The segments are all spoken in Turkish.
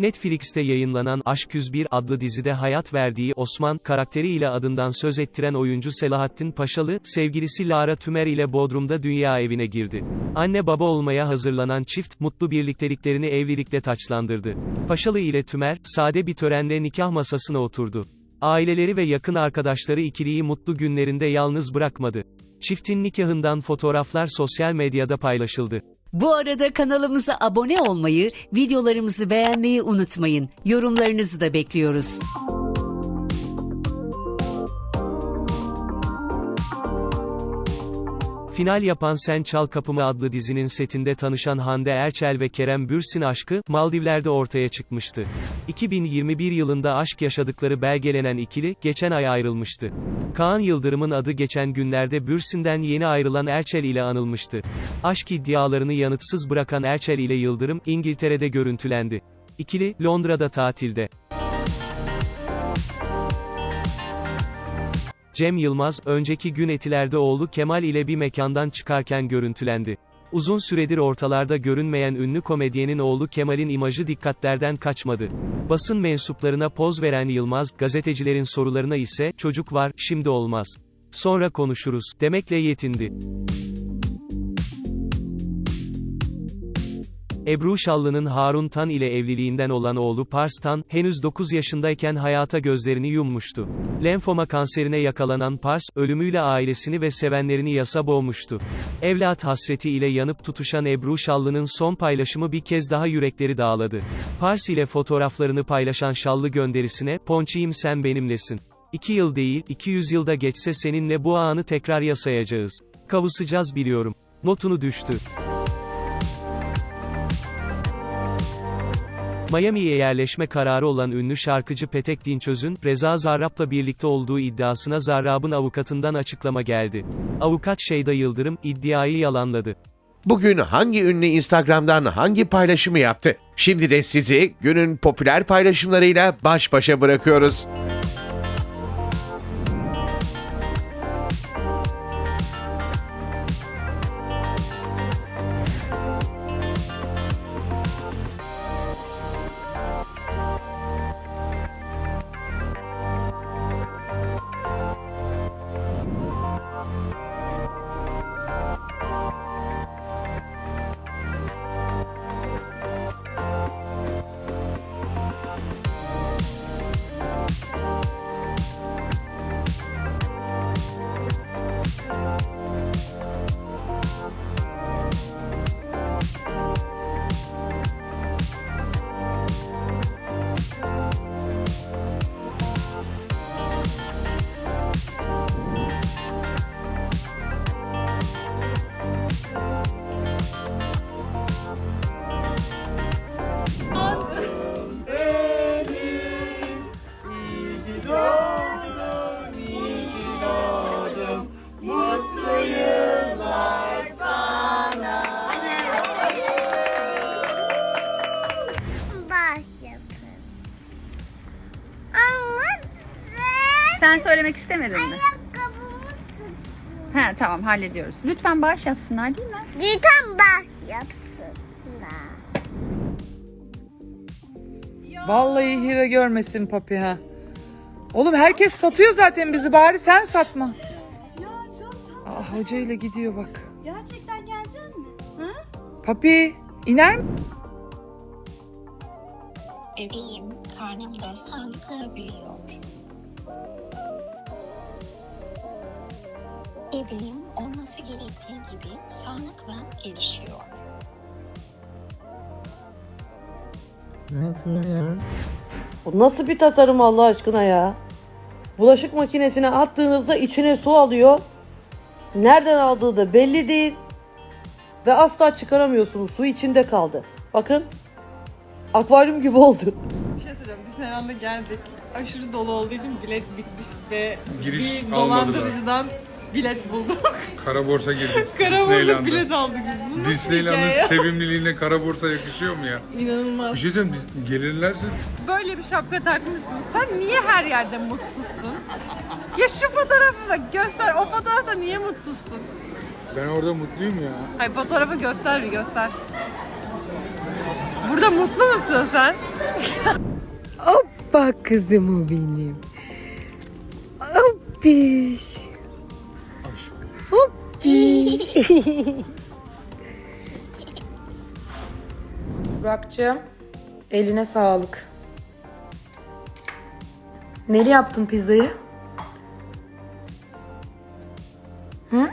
Netflix'te yayınlanan Aşk 101 adlı dizide hayat verdiği Osman karakteriyle adından söz ettiren oyuncu Selahattin Paşalı, sevgilisi Lara Tümer ile Bodrum'da dünya evine girdi. Anne baba olmaya hazırlanan çift, mutlu birlikteliklerini evlilikle taçlandırdı. Paşalı ile Tümer, sade bir törenle nikah masasına oturdu. Aileleri ve yakın arkadaşları ikiliyi mutlu günlerinde yalnız bırakmadı. Çiftin nikahından fotoğraflar sosyal medyada paylaşıldı. Bu arada kanalımıza abone olmayı, videolarımızı beğenmeyi unutmayın. Yorumlarınızı da bekliyoruz. Final yapan Sen Çal Kapımı adlı dizinin setinde tanışan Hande Erçel ve Kerem Bürsin aşkı, Maldivler'de ortaya çıkmıştı. 2021 yılında aşk yaşadıkları belgelenen ikili, geçen ay ayrılmıştı. Kaan Yıldırım'ın adı geçen günlerde Bürsin'den yeni ayrılan Erçel ile anılmıştı. Aşk iddialarını yanıtsız bırakan Erçel ile Yıldırım, İngiltere'de görüntülendi. İkili, Londra'da tatilde. Cem Yılmaz, önceki gün Etiler'de oğlu Kemal ile bir mekandan çıkarken görüntülendi. Uzun süredir ortalarda görünmeyen ünlü komedyenin oğlu Kemal'in imajı dikkatlerden kaçmadı. Basın mensuplarına poz veren Yılmaz, gazetecilerin sorularına ise, çocuk var, şimdi olmaz. Sonra konuşuruz, demekle yetindi. Ebru Şallı'nın Harun Tan ile evliliğinden olan oğlu Pars Tan, henüz 9 yaşındayken hayata gözlerini yummuştu. Lenfoma kanserine yakalanan Pars, ölümüyle ailesini ve sevenlerini yasa boğmuştu. Evlat hasreti ile yanıp tutuşan Ebru Şallı'nın son paylaşımı bir kez daha yürekleri dağladı. Pars ile fotoğraflarını paylaşan Şallı gönderisine, Ponçiyim sen benimlesin. 2 yıl değil, 200 yılda geçse seninle bu anı tekrar yasayacağız. Kavuşacağız biliyorum. Notunu düştü. Miami'ye yerleşme kararı olan ünlü şarkıcı Petek Dinçöz'ün, Reza Zarrab'la birlikte olduğu iddiasına Zarrab'ın avukatından açıklama geldi. Avukat Şeyda Yıldırım, iddiayı yalanladı. Bugün hangi ünlü Instagram'dan hangi paylaşımı yaptı? Şimdi de sizi günün popüler paylaşımlarıyla baş başa bırakıyoruz. Söylemek istemedin mi? ayakkabımı tuttum. He tamam hallediyoruz. Lütfen bağış yapsınlar değil mi? Lütfen baş yapsınlar. Vallahi hile görmesin papi ha. Oğlum herkes satıyor zaten bizi bari sen satma. Aa, hoca ile gidiyor bak. Gerçekten gelecek mi? Ha? Papi iner mi? Bebeğim karnımda sağlıklı büyüyor. Bebeğim olması gerektiği gibi sağlıkla gelişiyor. Bu nasıl bir tasarım Allah aşkına ya? Bulaşık makinesine attığınızda içine su alıyor. Nereden aldığı da belli değil. Ve asla çıkaramıyorsunuz. Su içinde kaldı. Bakın. Akvaryum gibi oldu. Bir şey söyleyeceğim. Disneyland'a geldik. Aşırı dolu olduğu için bilet bitmiş ve Giriş bir dolandırıcıdan bilet bulduk. Kara borsa girdik. Kara borsa bilet aldık. Bu nasıl Disneyland'ın hikaye? sevimliliğine kara borsa yakışıyor mu ya? İnanılmaz. Bir şey söyleyeyim biz gelirlerse Böyle bir şapka takmışsın. Sen niye her yerde mutsuzsun? Ya şu fotoğrafı bak göster. O fotoğrafta niye mutsuzsun? ben orada mutluyum ya. Hayır fotoğrafı göster bir göster. Burada mutlu musun sen? Hoppa kızım o benim. Hoppiş. Burak'cığım eline sağlık. Neli yaptın pizzayı? Hı?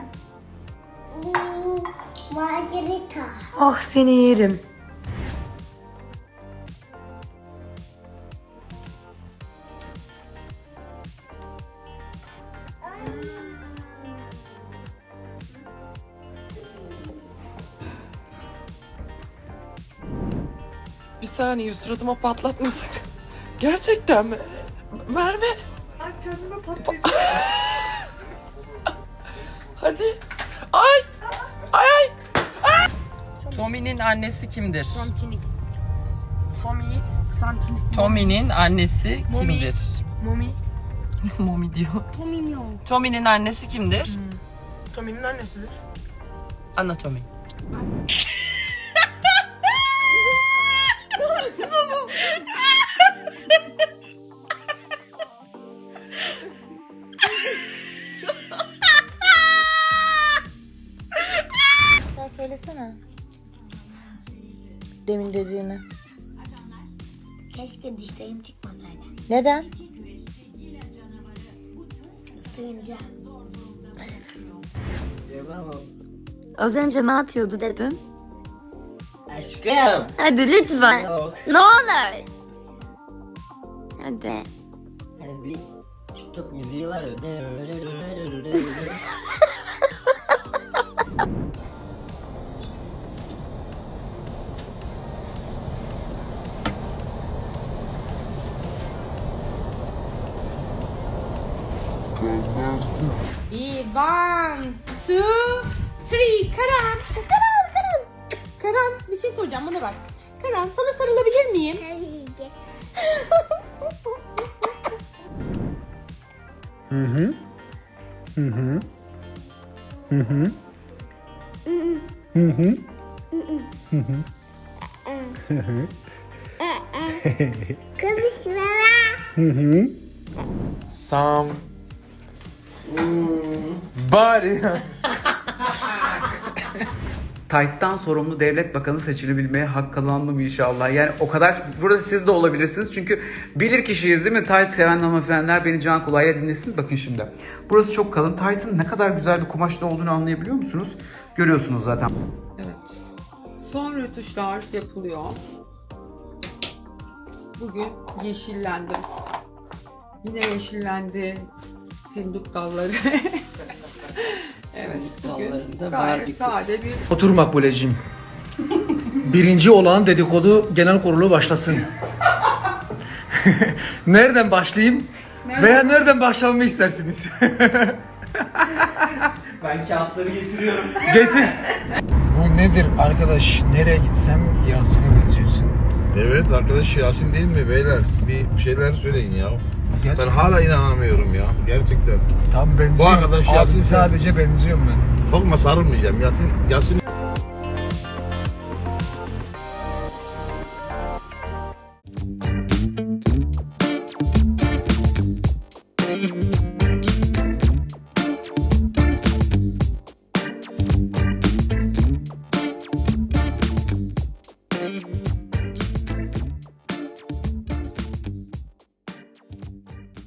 Margarita. Ah seni yerim. Saniye suratıma patlatma sakın. Gerçekten mi? Merve. Ay kendime patlayacak. Hadi. Ay. Ay ay. ay. Tommy'nin annesi kimdir? Tommy. Tommy'nin annesi kimdir? Mumi. Mommy diyor. Tommy'nin annesi kimdir? Tommy'nin annesidir. Anatomy. Sen Keşke dişlerim çıkmasaydı. Neden? Sığınca. Az önce ne yapıyordu dedim? Aşkım. Hadi lütfen. Ne olur. Hadi. Hani bir TikTok müziği var Bir, one, two, three. Karan. Karan, Karan. Karan bir şey soracağım bana bak. Karan sana sarılabilir miyim? Tabii ki. Kızışlara. Sam. Bari. Tayt'tan sorumlu devlet bakanı seçilebilmeye hak kazandım inşallah. Yani o kadar burada siz de olabilirsiniz. Çünkü bilir kişiyiz değil mi? Tayt seven hanımefendiler beni can kulağıyla dinlesin. Bakın şimdi. Burası çok kalın. Tayt'ın ne kadar güzel bir kumaşta olduğunu anlayabiliyor musunuz? Görüyorsunuz zaten. Evet. Son rötuşlar yapılıyor. Bugün yeşillendim. Yine yeşillendi fındık dalları. evet, bugün gayet sade bir Otur Makbuleciğim. Birinci olan dedikodu genel kurulu başlasın. nereden başlayayım? Veya nereden başlamamı istersiniz? Ben kağıtları getiriyorum. Getir. Bu nedir arkadaş? Nereye gitsem Yasin'e benziyorsun. Evet arkadaş Yasin değil mi beyler? Bir şeyler söyleyin ya. Gerçekten. Ben hala inanamıyorum ya. Gerçekten. Tam benziyor. Bu arkadaş Yasin sadece benziyorum ben. Korkma sarılmayacağım. Yasin, Yasin